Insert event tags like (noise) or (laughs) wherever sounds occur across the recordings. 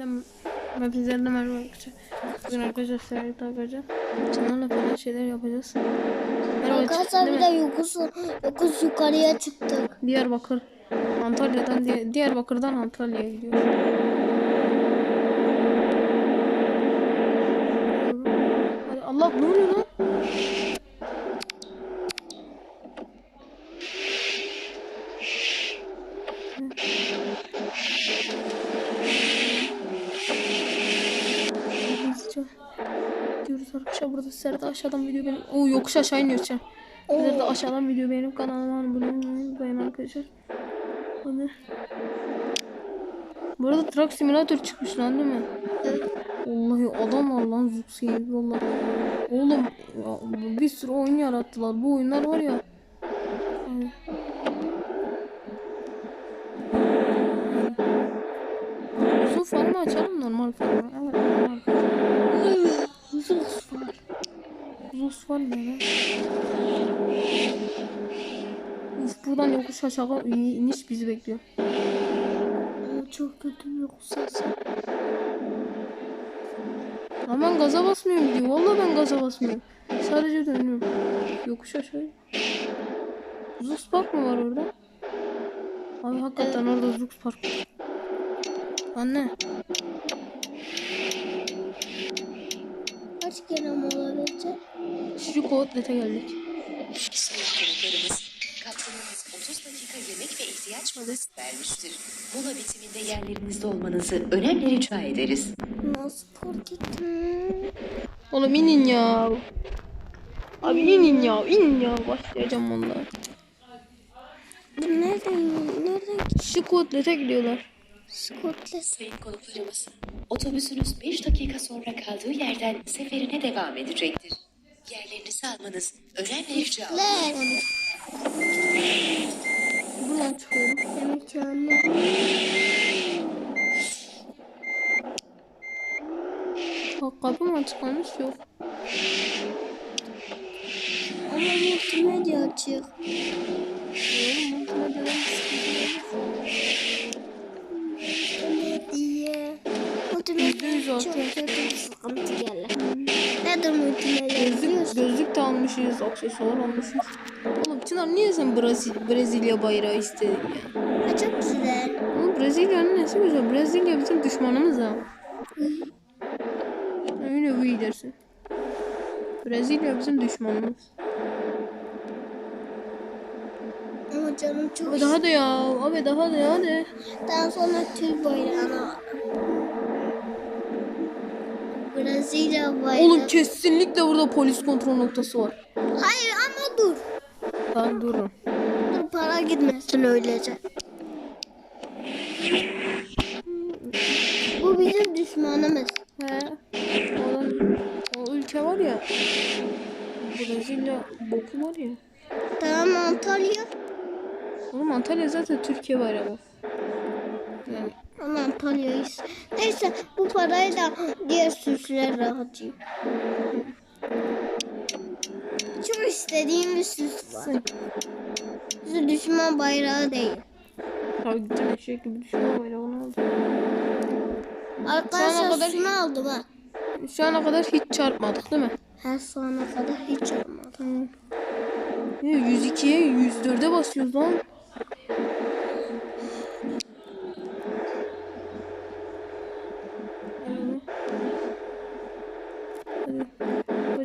Hepinizden hepinizden de merhaba arkadaşlar. Bugün arkadaşlar sizlerle takacağım. Canlarla falan şeyler yapacağız. Merhaba Arkadaşlar bir de yokuş, yokuş yukarıya çıktık. Diyarbakır. Antalya'dan Di- Diyarbakır'dan Antalya'ya gidiyoruz. Allah ne oluyor lan? Arkadaşlar burada sizler de aşağıdan video benim. Oo yokuş aşağı iniyor şu an. Sizler de aşağıdan video benim kanalıma abone olmayı unutmayın arkadaşlar. Hadi. Bu arada Truck Simulator çıkmış lan değil mi? Vallahi adam var lan Zuxi vallahi. Oğlum ya, bir sürü oyun yarattılar. Bu oyunlar var ya. Ay. Uzun farmı açalım normal farmı. Evet normal. Yokuş var. Uzun var lan? Uf buradan yokuş aşağı iniş bizi bekliyor. Ama çok kötü bir yokuş sesi. Ama ben gaza basmıyorum diyor. Vallahi ben gaza basmıyorum. Sadece dönüyorum. Yokuş aşağı. Zux Park mı var orada? Abi hakikaten orada Zux Park. Anne. Mola verecek? Şu Outlet'e geldik. Soğuk konuklarımız, kaptanımız 30 dakika yemek ve ihtiyaç molası vermiştir. Mola bitiminde yerlerinizde olmanızı önemli rica ederiz. Nasıl fark ettim? Oğlum inin ya. Abi inin ya. inin ya. Başlayacağım onunla. Nereden, nereden Şu Outlet'e gidiyorlar. Scotland? Sayın konuklarımız, otobüsünüz 5 dakika sonra kaldığı yerden seferine devam edecektir. Yerlerinizi almanız önemli rica Scotland. Buradan çıkıyorum. Demek ki anne. Bak kapı mı açıklanmış? Yok. Ama multimedya açık. Oğlum multimedyadan bir Yüzde yüz çok artıyor. kötü bir sıkıntı geldi. Nedir multimedya Gözlük, biliyorsun? gözlük de almışız, aksesuar almışız. Oğlum Çınar niye sen Brezilya, Brezilya bayrağı istedin ya? Ha, çok güzel. Oğlum Brezilya'nın nesi güzel? Brezilya bizim düşmanımız ha. Öyle uy dersin. Brezilya bizim düşmanımız. Ama canım çok Abi daha da ya, abi daha da ya hadi. Daha sonra Türk bayrağını al. Brezilya bayrağı. Oğlum kesinlikle burada polis kontrol noktası var. Hayır ama dur. Tamam durun. Dur para gitmesin öylece. Bu bizim düşmanımız. He. O, o ülke var ya. Brezilya boku var ya. Tamam Antalya. Oğlum Antalya zaten Türkiye bayrağı. Yani Ama Antalya'yız. Neyse bu parayı da diğer süslerle harcayayım. Çok istediğim bir süs var. Bizi düşman bayrağı değil. tabii gideceğim eşek gibi düşman bayrağını aldım. Arkadaşlar kadar- şunu aldım ha. Şu ana kadar hiç çarpmadık değil mi? Her sonra kadar hiç olmadı. Ya 102'ye 104'e basıyoruz lan. Hadi.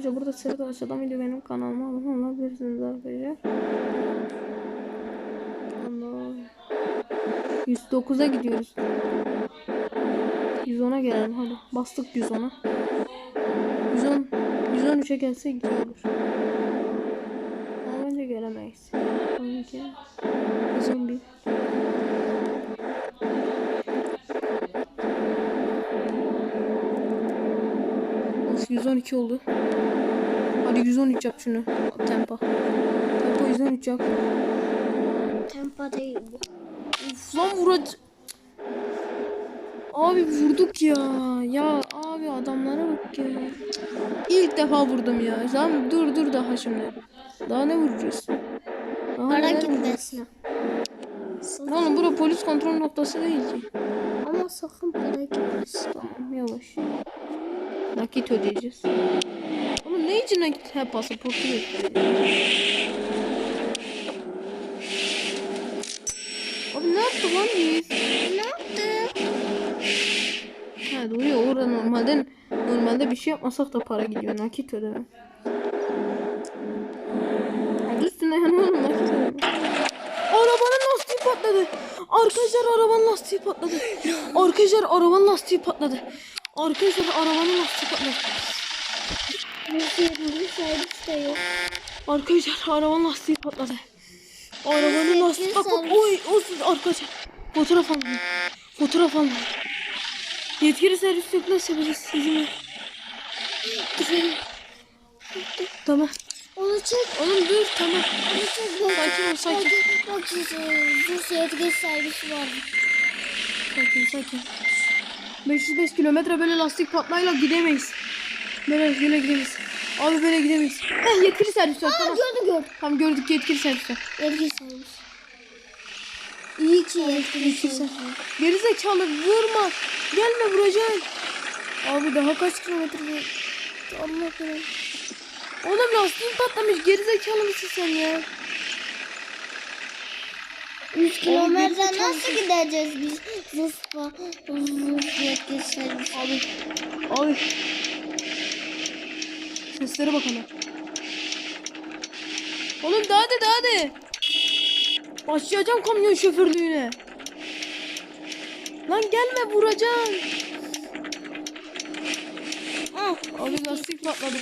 Arkadaşlar burada sırada aşağıdan video benim kanalıma abone olabilirsiniz arkadaşlar. Allah. 109'a gidiyoruz. 110'a gelelim hadi. Bastık 110'a. 110 113'e gelse iyi olur. Ama bence gelemeyiz. 12 111 Of 112 oldu. Hadi 113 yap şunu. Tempo. Tempo 113 yap. Tempa değil bu. Uf lan vurac... Abi vurduk ya. Ya abi adamlara bak ya. İlk defa vurdum ya. Tamam dur dur daha şimdi. Daha ne vuracağız? Daha Para gitmesin. Oğlum bura polis kontrol noktası değil ki. Ama Ama sakın para gitmesin. Tamam yavaş. Nakit ödeyeceğiz. Oğlum ne için nakit? He pasaportu göstereceğiz. Abi ne yaptı lan biz? Ne yaptı? Ha doğru orada normalde normalde bir şey yapmasak da para gidiyor nakit ödeme. Adı üstünde yani oğlum nakit ödeme. Arabanın lastiği patladı. Arkadaşlar arabanın lastiği patladı. Arkadaşlar arabanın lastiği patladı. Arkadaşlar arabanın lastiği patladı. Bu yerinde servis de yok. Arkadaşlar arabanın lastiği patladı. Arabanın lastiği bak bak oy olsun arkadaşlar. Fotoğraf almayın. Fotoğraf almayın. Yetkili servis yoklarsa bizi sizinle. Tamam. Onu çek. Oğlum dur tamam. Onu çek. Bak, Sakin ol sakin. Bak, bak size bu servis servisi var. Sakin sakin. 505 kilometre böyle lastik patlayla gidemeyiz. Böyle böyle gidemeyiz. Abi böyle gidemeyiz. Heh yetkili servis var tamam. Gördü gör. Tamam gördük yetkili servis var. Servis. İyi ki yetkili Yetkili servis. servis. Gerizekalı vurma. Gelme vuracaksın. Abi daha kaç kilometre? Allah belanı. Oğlum lastiğin patlamış. Gerizekalı mısın sen ya? 100 kilometre nasıl gideceğiz biz? Zıspa, zıs yetkili servis. Abi. Abi. Seslere bak hele. Oğlum daha de daha de. Başlayacağım kamyon şoförlüğüne. Lan gelme vuracaksın. Ah, abi lastik patladı.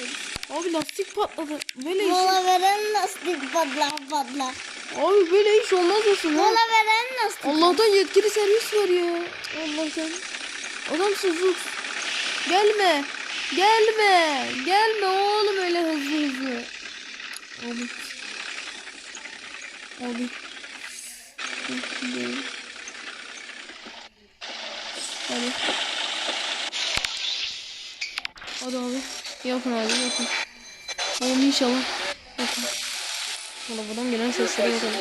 Abi lastik patladı. Böyle. Mola veren lastik patlar patlar. Abi böyle iş olmaz olsun ha. Mola veren lastik. Allah'tan yetkili servis var ya. Allah'tan. Adamsın Zux. Gelme. Gelme. Gelme oğlum öyle hızlı hızlı. Abi. Abi. Hadi. Hadi abi. Yapın abi yapın. Oğlum inşallah. Yapın. Arabadan gelen seslere bakalım.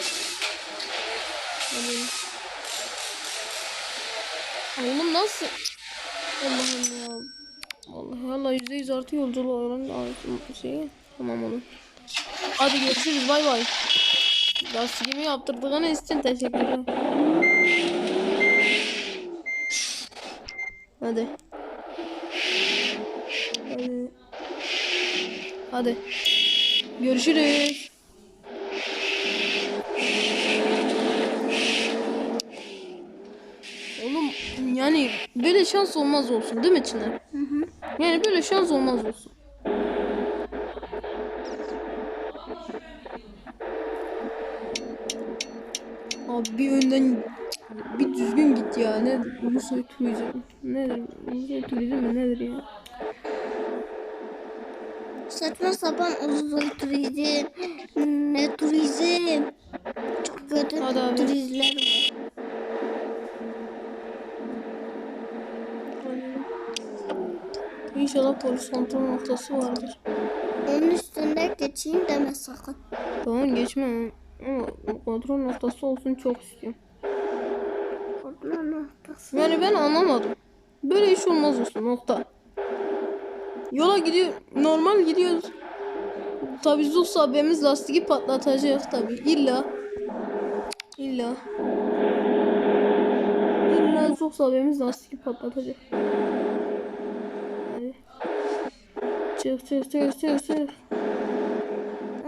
Oğlum nasıl? Allah'ım ya. Allah yüzde yüz artı yolculuğu öğren şeyi. Tamam oğlum. Hadi görüşürüz bay bay. Lastikimi yaptırdığınız için teşekkürler. Hadi. Hadi. Hadi. Görüşürüz. Oğlum yani böyle şans olmaz olsun değil mi Çınar? Yani böyle şans olmaz olsun. Abi bir önden bir düzgün git ya. Ne Ulusoy turizm. Nedir? Ulusoy turizm mi nedir ya? Saçma sapan uzun turizm. Ne turizm. Çok kötü Hadi turizmler var. İnşallah polis kontrol noktası vardır. Onun üstünde geçeyim deme sakın. Tamam geçme. Ama kontrol noktası olsun çok istiyorum. Korkma noktası. Yani ben anlamadım. Böyle iş olmaz olsun nokta. Yola gidiyor normal gidiyoruz. Tabi Zus abimiz lastiği patlatacak tabi illa. İlla. İlla Zus abimiz lastiği patlatacak. Çık çık çık çık çık.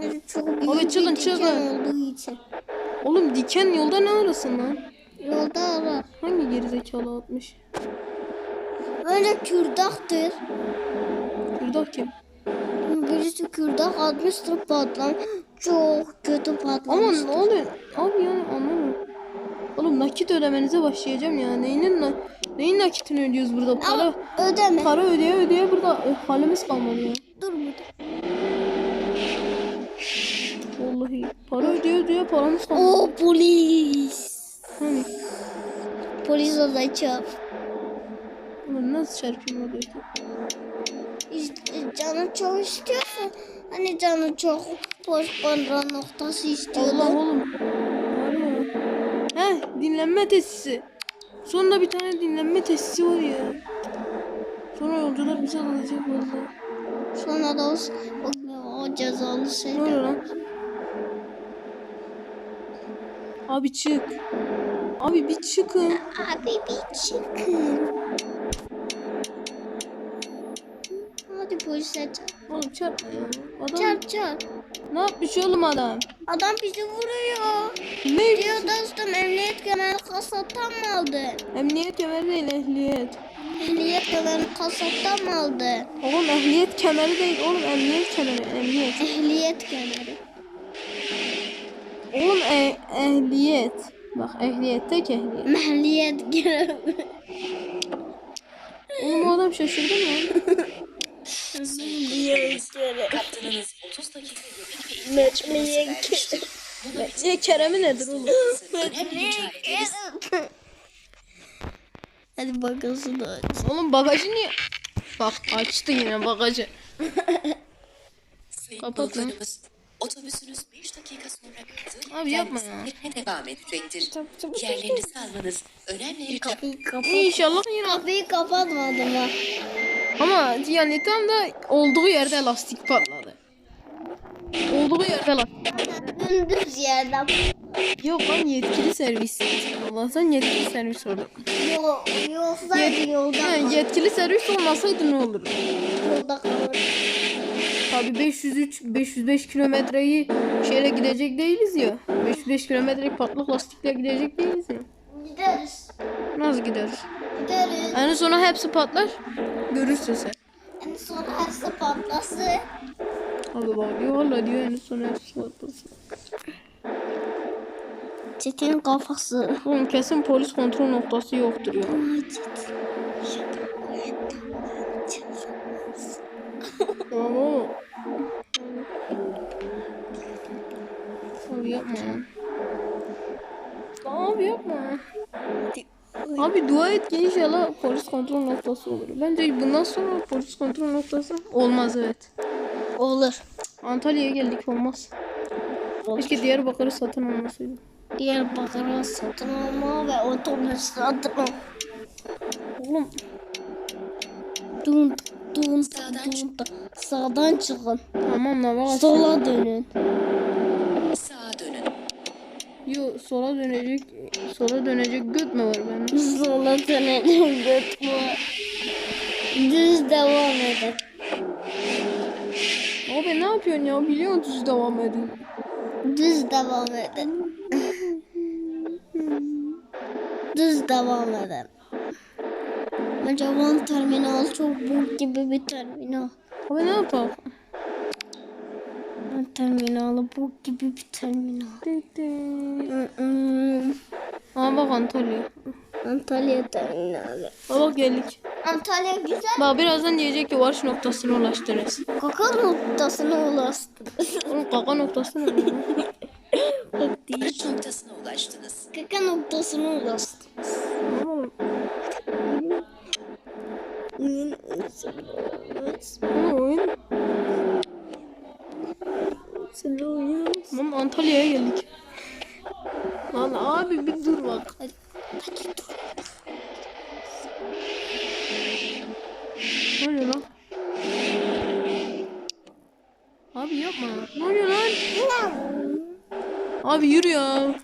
Yani çok büyük Abi çıkın, çıkın. olduğu için. Oğlum diken yolda ne arasın lan? Yolda arar. Hangi gerizekalı atmış? Öyle kürdaktır. Burada kim? Birisi kürdak atmıştır patlam. Çok kötü Ama patlamıştır. ne oluyor? Abi yani anlamıyorum. Oğlum nakit ödemenize başlayacağım ya. Neyinin na neyin nakitini ödüyoruz burada? Para Ama ödeme. para ödeye ödeye burada e, halimiz kalmadı ya. Dur burada. Vallahi para ödeye ödeye paramız kalmadı. O polis. Hani Polis olacağım. oğlum nasıl çarpayım orada işte? Canı çok istiyorsa hani canı çok boş kontrol noktası istiyordu. Allah oğlum. Dinlenme tesisi. Sonunda bir tane dinlenme tesisi var ya. Sonra yolcular bizi alacak valla. Sonra da o, o, o cezalı şey. Ne oluyor lan? Abi çık. Abi bir çıkın. Abi bir çıkın. Polise çarp. Oğlum çarpma ya. Adam Çarp çarp. ne yapmış oğlum adam? Adam bizi vuruyor. Ne? Diyor dostum emniyet kemerini kasaptan mı aldı? Emniyet kemeri değil ehliyet. Emniyet kemerini kasaptan mı aldı? Oğlum ehliyet kemeri değil oğlum emniyet kemeri emniyet. Ehliyet kemeri. Oğlum e- ehliyet. Bak ehliyet tek ehliyet. Mehliyet kemeri. Oğlum adam şaşırdı mı? (laughs) Mehliyet kemeri. Kaptanınız 30 dakika yemek ve keremi nedir oğlum? ederiz. Hadi bakalım da aç. Oğlum bagajı niye? Bak açtı yine bagajı. Sayın Kapat lan. yolcularımız, otobüsünüz 5 dakika sonra kaldığı Abi yapma ya. devam edecektir. Yerlerinizi almanız önemli Kapıyı kapat. İnşallah yine. Kapıyı kapatmadım ha. Ama yani tam da olduğu yerde lastik patladı. Olduğu yerde lastik. Dümdüz yerden. Yok lan yetkili servis. Allah'tan yetkili servis orada. Yol, yolsaydı yolda, Yani yetkili servis olmasaydı ne olur? yolda kalır. Tabi 503 505 kilometreyi şeyle gidecek değiliz ya. 505 kilometrelik patlak lastikle gidecek değiliz ya. Gideriz. Nasıl gideriz? En sonra hepsi patlar. Görürsün sen. En son hepsi patlasın. Abi bak diyor valla diyor en sonra hepsi patlasın. Çetin kafası. Oğlum kesin polis kontrol noktası yoktur ya. Tamam oğlum. Abi yapma ya. Abi yapma. Abi dua et ki inşallah polis kontrol noktası olur. Bence bundan sonra polis kontrol noktası olmaz evet. Olur. Antalya'ya geldik olmaz. Keşke Diyarbakır'ı satın almasaydı. Diyarbakır'a satın alma ve otobüs satın al. Oğlum Dun dun dun dun. Sağdan çıkın. tamam bak. Sola dönün. Yo sola dönecek sola dönecek göt mü var bende? Sola dönelim götme. Düz devam edin. Abi ne yapıyorsun ya? Biliyor musun düz devam edin. Düz devam edin. Düz devam edin. Bence Van terminal çok bok gibi bir terminal. Abi ne yapalım? Terminalı bok gibi bir terminal. Aa bak Antalya. Antalya terminali. Bak geldik. Antalya güzel. Bak birazdan diyecek ki varış noktasına ulaştınız. Kaka noktasına ulaştınız. (laughs) Oğlum kaka noktası ne? lan? Bak değil. Varış noktasına ulaştınız. Kaka noktasına ulaştınız. Oğlum, Oyun oyun. Oğlum Antalya'ya geldik. Lan abi bir dur bak. Hadi, hadi dur. Ne oluyor lan? Abi yapma. Ne oluyor lan? Abi yürü ya.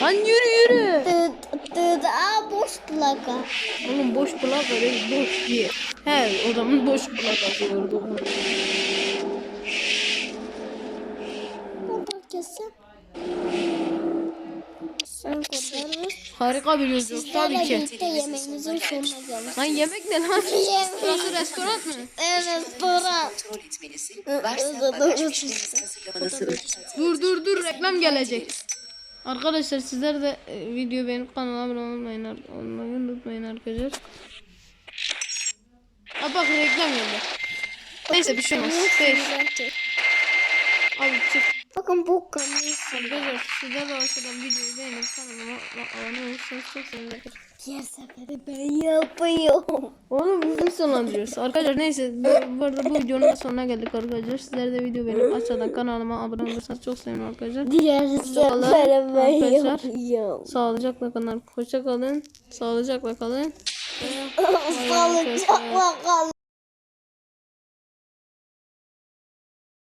Lan yürü yürü. Aa boş plaka. Oğlum boş plaka değil boş diye. He o zaman boş kurtarır. Harika bir yolculuk tabii ki. birlikte yemeğimizin sonuna geldik. Lan yemek ne lan? Burası restoran mı? Evet Bora. Dur dur dur reklam gelecek. Arkadaşlar sizler de e, video beğenip kanala abone olmayın, olmayı unutmayın arkadaşlar. Ha bak reklam geldi. Neyse bir şey olmaz. Beş. Abi çık. Bakın bu kamerayı Arkadaşlar sizler de arkadan videoyu beğenip kanalıma abone olursanız çok sevinirim. Diğer sefere ben yapıyorum. Oğlum biz sonlandırıyoruz. Arkadaşlar neyse bu, bu arada bu videonun da sonuna geldik arkadaşlar. Sizler de video beğenip aşağıdan kanalıma abone olursanız çok sevinirim arkadaşlar. Diğer sefere ben yapıyorum. Sağlıcakla kalın. Hoşça kalın. Sağlıcakla kalın. Sağlıcakla kalın.